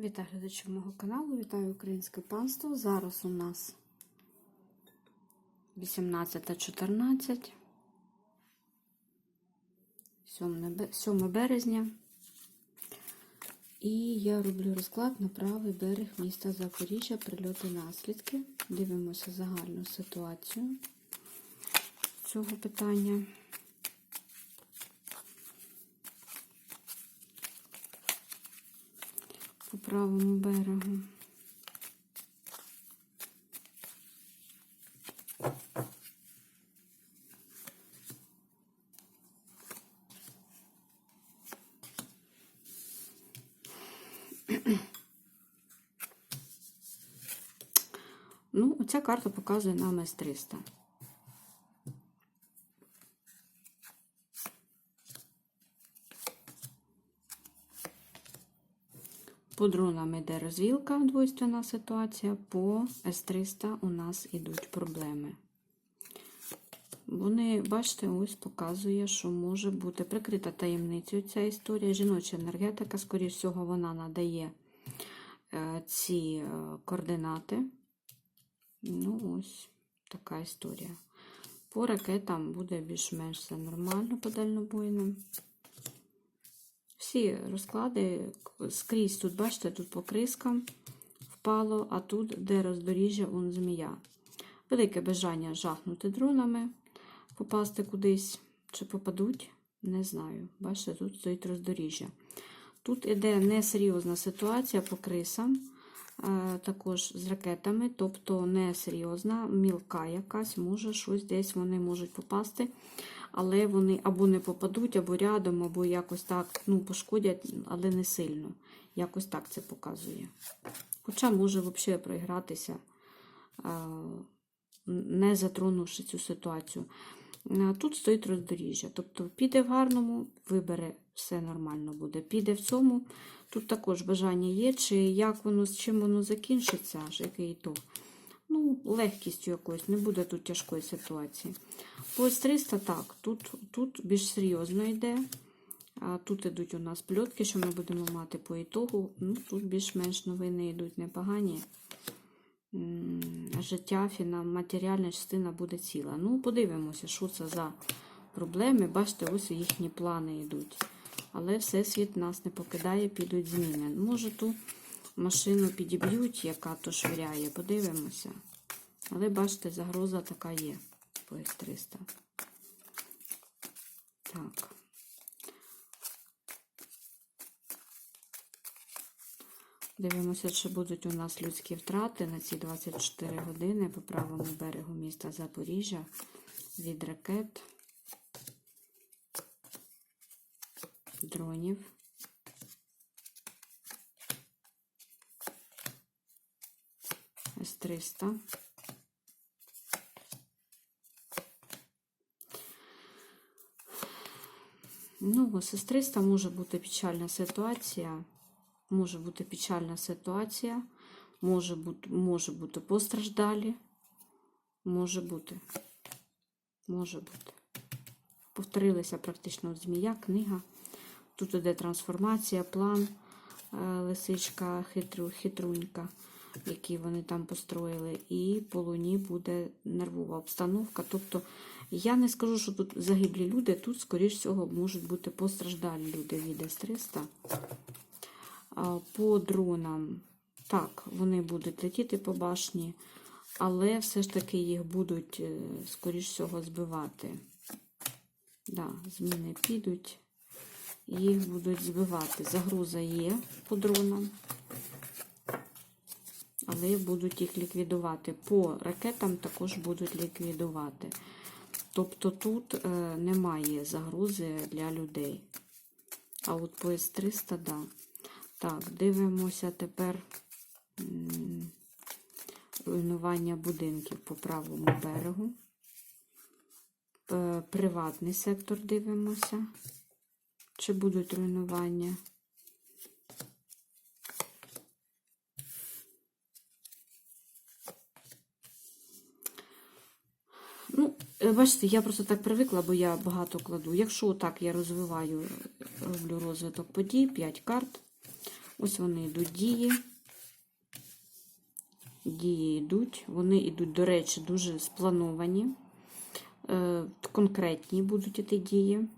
Вітаю глядачів мого каналу, вітаю українське панство. Зараз у нас 18.14, 7 7 березня. І я роблю розклад на правий берег міста Запоріжжя, прильоти наслідки. Дивимося загальну ситуацію цього питання. По правому берегу. Ну, оця карта показує нам С-300. По дронам йде розвілка, двойственна ситуація, по С-300 у нас ідуть проблеми. Вони, бачите, ось показує, що може бути прикрита таємницею ця історія. Жіноча енергетика, скоріш всього, вона надає е, ці е, координати. Ну, ось така історія. По ракетам буде більш-менш все нормально по дальнобойним. Всі розклади скрізь тут, бачите, тут по крискам впало, а тут, де роздоріжжя, вон змія. Велике бажання жахнути дронами, попасти кудись, чи попадуть, не знаю. Бачите, тут стоїть роздоріжжя. Тут іде несерйозна ситуація по крисам, також з ракетами, тобто несерйозна, мілка якась, може щось десь вони можуть попасти але вони або не попадуть, або рядом, або якось так ну, пошкодять, але не сильно. Якось так це показує. Хоча може взагалі проігратися, не затронувши цю ситуацію. Тут стоїть роздоріжжя. Тобто піде в гарному, вибере, все нормально буде. Піде в цьому, тут також бажання є, чи як воно, з чим воно закінчиться, аж який то. Ну, легкістю якоюсь, не буде тут тяжкої ситуації. По С-300 так, тут тут більш серйозно йде. А Тут йдуть у нас пльотки, що ми будемо мати по ітогу. Ну, Тут більш-менш новини йдуть непогані. Життя, фіна, матеріальна частина буде ціла. Ну, подивимося, що це за проблеми. Бачите, ось їхні плани йдуть. Але Всесвіт нас не покидає, підуть зміни. Може, ту машину підіб'ють, яка то швиряє, подивимося. Але бачите, загроза така є по С-300. Так. Дивимося, чи будуть у нас людські втрати на ці 24 години по правому берегу міста Запоріжжя від ракет, дронів. С-300. Ну, з С-300 може бути печальна ситуація. Може бути печальна ситуація, може бути, може бути постраждалі. Може бути. Може бути. Повторилася практично змія, книга. Тут іде трансформація, план, е, лисичка, хитру, хитрунька, які вони там построїли. І по луні буде нервова обстановка. Тобто, я не скажу, що тут загиблі люди, тут, скоріш всього, можуть бути постраждалі люди від С-300. По дронам, так, вони будуть летіти по башні, але все ж таки їх будуть, е, скоріш всього, збивати. Да, зміни підуть, їх будуть збивати. Загроза є по дронам, але будуть їх ліквідувати. По ракетам також будуть ліквідувати. Тобто тут е, немає загрози для людей. А от по С-300, да. Так, дивимося тепер руйнування будинків по правому берегу. Приватний сектор дивимося, чи будуть руйнування. Ну, е, бачите, я просто так привикла, бо я багато кладу. Якщо так я розвиваю, роблю розвиток подій, 5 карт. Ось вони йдуть дії. Дії йдуть. Вони йдуть, до речі, дуже сплановані. Е, конкретні будуть ті дії.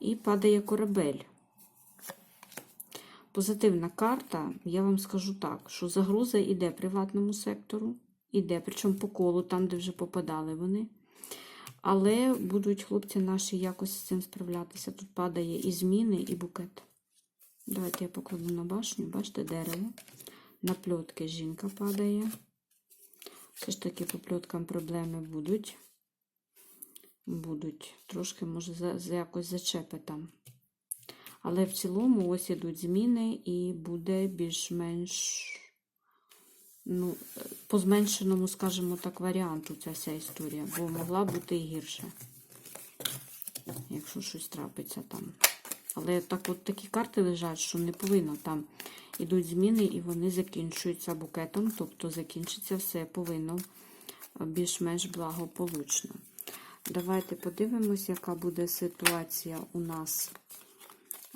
І падає корабель. Позитивна карта, я вам скажу так, що загроза йде приватному сектору, іде, причому по колу, там, де вже попадали вони. Але будуть хлопці наші якось з цим справлятися. Тут падає і зміни, і букет. Давайте я покладу на башню, бачите, дерево. На пльотки жінка падає. Все ж таки по пльоткам проблеми будуть. Будуть. Трошки, може, якось зачепи там. Але в цілому ось ідуть зміни і буде більш-менш, ну, по зменшеному, скажімо так, варіанту ця вся історія, бо могла бути і гірше, якщо щось трапиться там. Але так от такі карти лежать, що не повинно там ідуть зміни і вони закінчуються букетом, тобто закінчиться все повинно більш-менш благополучно. Давайте подивимось, яка буде ситуація у нас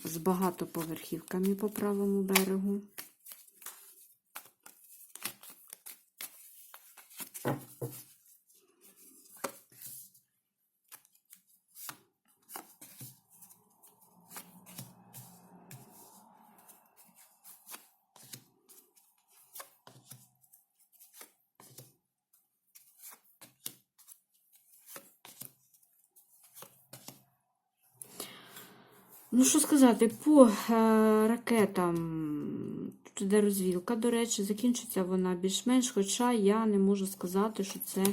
з багатоповерхівками по правому берегу. Ну, що сказати, по е, ракетам тут іде розвілка, до речі, закінчиться вона більш-менш, хоча я не можу сказати, що це.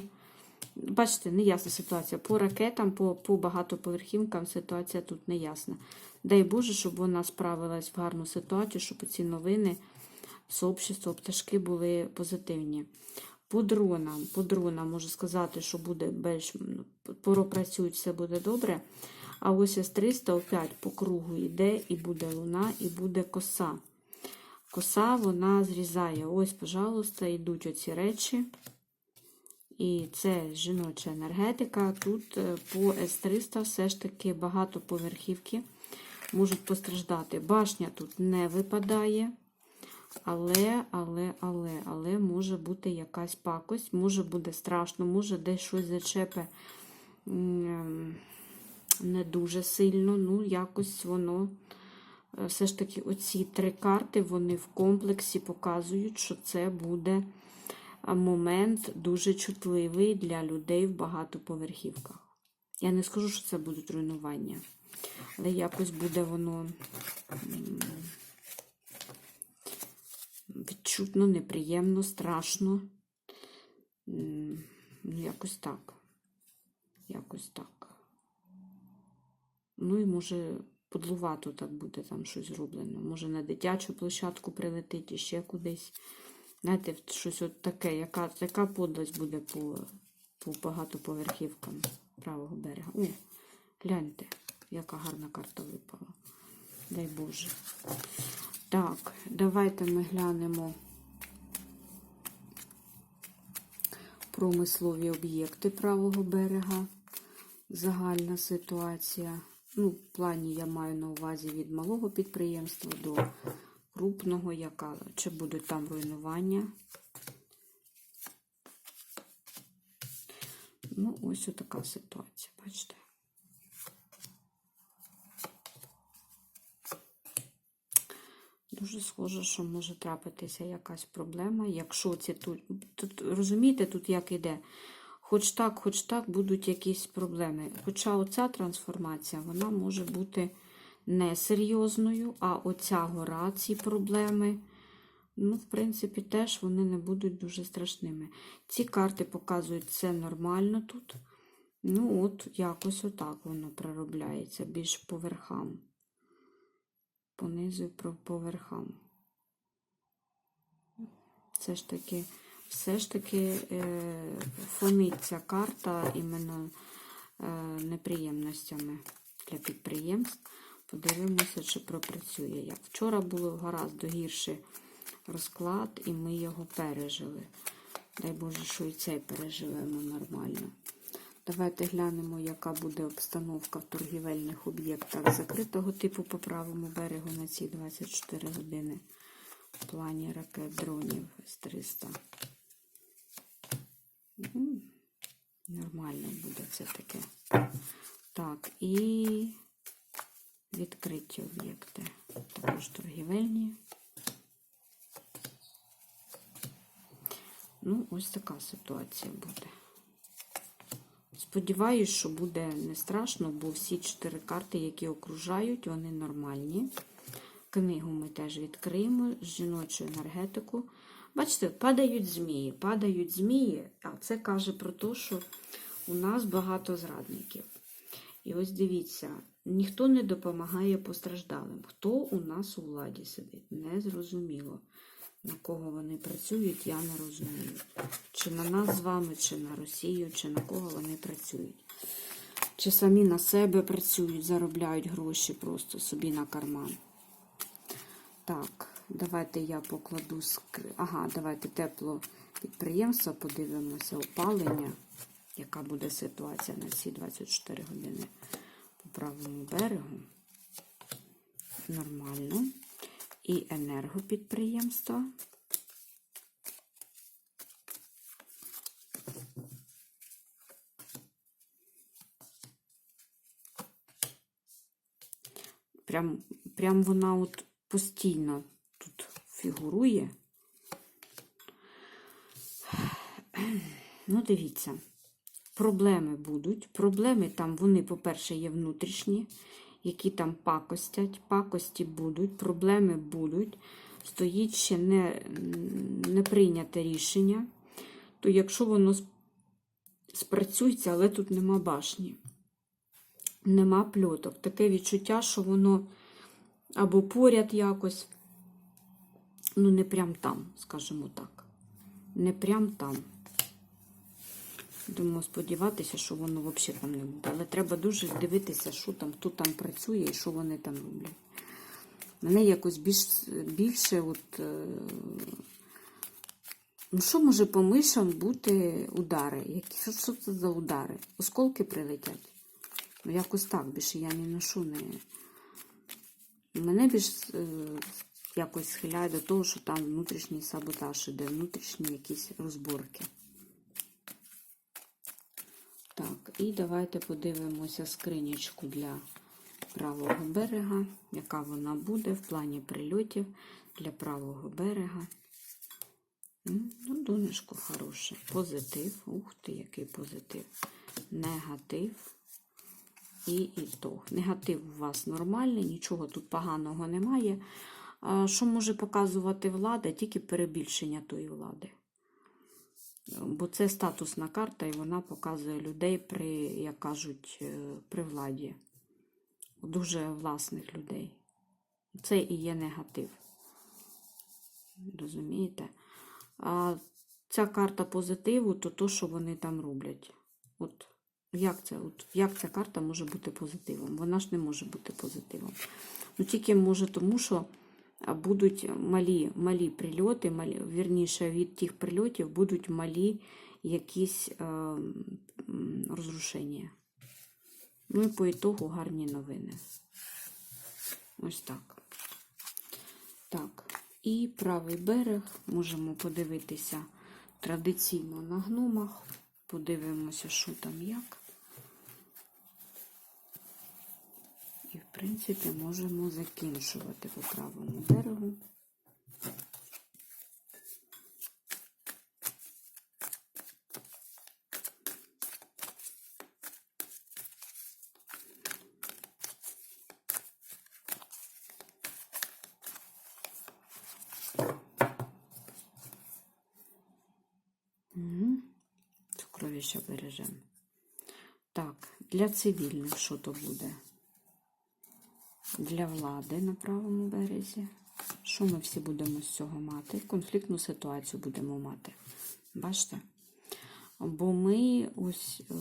Бачите, неясна ситуація. По ракетам, по, по багатоповерхівкам ситуація тут неясна. Дай Боже, щоб вона справилась в гарну ситуацію, щоб ці новини, сообщество, пташки були позитивні. По дронам, по дронам можу сказати, що буде більш пропрацюють, все буде добре. А ось С-300 опять по кругу йде, і буде луна, і буде коса. Коса вона зрізає. Ось, пожалуйста, йдуть оці речі. І це жіноча енергетика. Тут е, по С-300 все ж таки багато поверхівки можуть постраждати. Башня тут не випадає. Але, але, але, але може бути якась пакость, може буде страшно, може десь щось зачепе м, не дуже сильно. Ну, якось воно. е, Все ж таки, оці три карти, вони в комплексі показують, що це буде момент дуже чутливий для людей в багатоповерхівках. Я не скажу, що це будуть руйнування, але якось буде воно відчутно, неприємно, страшно. Ну, якось так. Якось так. Ну і може подлувато так буде там щось зроблено. Може на дитячу площадку прилетить і ще кудись. Знаєте, щось от таке, яка, яка подлость буде по, по багатоповерхівкам правого берега. О, гляньте, яка гарна карта випала. Дай Боже. Так, давайте ми глянемо промислові об'єкти правого берега. Загальна ситуація. Ну, в плані я маю на увазі від малого підприємства до крупного, яка, чи будуть там руйнування. Ну, ось така ситуація, бачите. Дуже схоже, що може трапитися якась проблема. Якщо це тут, тут розумієте, тут як іде? Хоч так, хоч так будуть якісь проблеми. Хоча оця трансформація, вона може бути несерйозною, а оця гора, ці проблеми, ну, в принципі, теж вони не будуть дуже страшними. Ці карти показують це нормально тут. Ну, от, якось отак воно проробляється, більш по верхам. Понизу по верхам. Все ж таки, все ж таки е, фонить ця карта іменно е, неприємностями для підприємств. Подивимося, чи пропрацює як. Вчора було гаразд гірший розклад, і ми його пережили. Дай Боже, що і цей переживемо нормально. Давайте глянемо, яка буде обстановка в торгівельних об'єктах закритого типу по правому берегу на ці 24 години в плані ракет дронів С-300. М, Нормально буде це таке. Так, і відкриті об'єкти. Також торгівельні. Ну, ось така ситуація буде. Сподіваюсь, що буде не страшно, бо всі чотири карти, які окружають, вони нормальні. Книгу ми теж відкриємо з жіночою енергетику. Бачите, падають змії, падають змії, а це каже про те, що у нас багато зрадників. І ось дивіться, ніхто не допомагає постраждалим. Хто у нас у владі сидить? Незрозуміло. На кого вони працюють, я не розумію. Чи на нас з вами, чи на Росію, чи на кого вони працюють. Чи самі на себе працюють, заробляють гроші просто собі на карман. Так, давайте я покладу скр... Ага, давайте тепло підприємства, подивимося, опалення, яка буде ситуація на ці 24 години по правому берегу. Нормально. І енергопідприємства. Прям, прям вона от постійно фігурує. Ну, дивіться, проблеми будуть. Проблеми там, вони, по-перше, є внутрішні, які там пакостять, пакості будуть, проблеми будуть. Стоїть ще не, не прийняте рішення. То якщо воно спрацюється, але тут нема башні, нема пльоток. Таке відчуття, що воно або поряд якось, ну, не прям там, скажімо так. Не прям там. Думаю, сподіватися, що воно взагалі там не буде. Але треба дуже дивитися, що там, хто там працює і що вони там роблять. Мене якось більш, більше, от, е, ну що може по мишам бути удари? Які, що, що це за удари? Осколки прилетять? Ну, якось так, більше я ні на що не. Мене більш е, якось схиляє до того, що там внутрішній саботаж іде, внутрішні якісь розборки. Так, і давайте подивимося скринічку для правого берега, яка вона буде в плані прильотів для правого берега. Ну, донечко хороше. Позитив. Ух ти, який позитив. Негатив і ітог. Негатив у вас нормальний, нічого тут поганого немає. Що може показувати влада? Тільки перебільшення тої влади. Бо це статусна карта, і вона показує людей при, як кажуть, е, при владі. Дуже власних людей. Це і є негатив. Розумієте? А ця карта позитиву, то то, що вони там роблять. От як це? От як ця карта може бути позитивом? Вона ж не може бути позитивом. Ну тільки може тому, що будуть малі, малі прильоти, малі, вірніше, від тих прильотів будуть малі якісь е, розрушення. Ну і по ітогу гарні новини. Ось так. Так, і правий берег можемо подивитися традиційно на гномах. Подивимося, що там як. І, в принципі, можемо закінчувати по правому берегу. Угу. Сокровища бережемо. Так, для цивільних що то буде? Для влади на правому березі. Що ми всі будемо з цього мати? Конфліктну ситуацію будемо мати. Бачите? Бо ми ось е,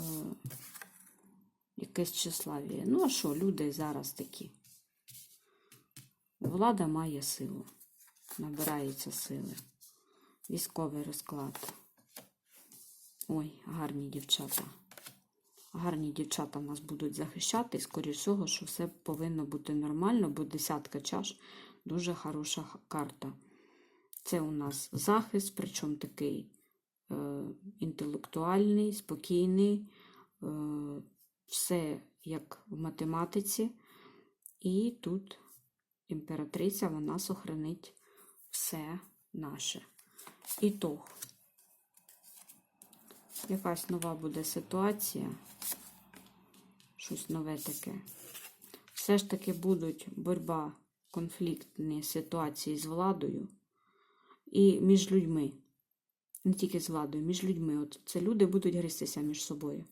якесь числавіє. Ну, а що, люди зараз такі? Влада має силу, набирається сили. Військовий розклад. Ой, гарні дівчата. Гарні дівчата нас будуть захищати. І, скоріш всього, що все повинно бути нормально, бо десятка чаш дуже хороша карта. Це у нас захист, причому такий е, інтелектуальний, спокійний, е, все як в математиці. І тут імператриця вона сохранить все наше. Ітог. Якась нова буде ситуація. Щось нове таке. Все ж таки будуть боротьба, конфліктні ситуації з владою і між людьми. Не тільки з владою, між людьми. От це люди будуть гристися між собою.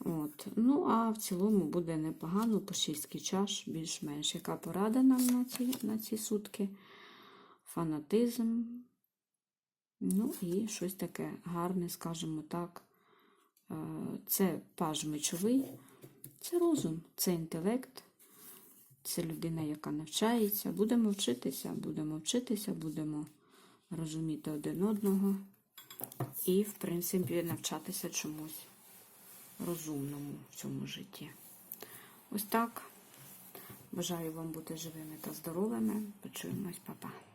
От. Ну, а в цілому буде непогано, по шістки чаш, більш-менш. Яка порада нам на ці, на ці сутки? Фанатизм. Ну і щось таке гарне, скажімо так. Е, Це паж мечовий, це розум, це інтелект, це людина, яка навчається. Будемо вчитися, будемо вчитися, будемо розуміти один одного і, в принципі, навчатися чомусь розумному в цьому житті. Ось так. Бажаю вам бути живими та здоровими. Почуємось, па-па.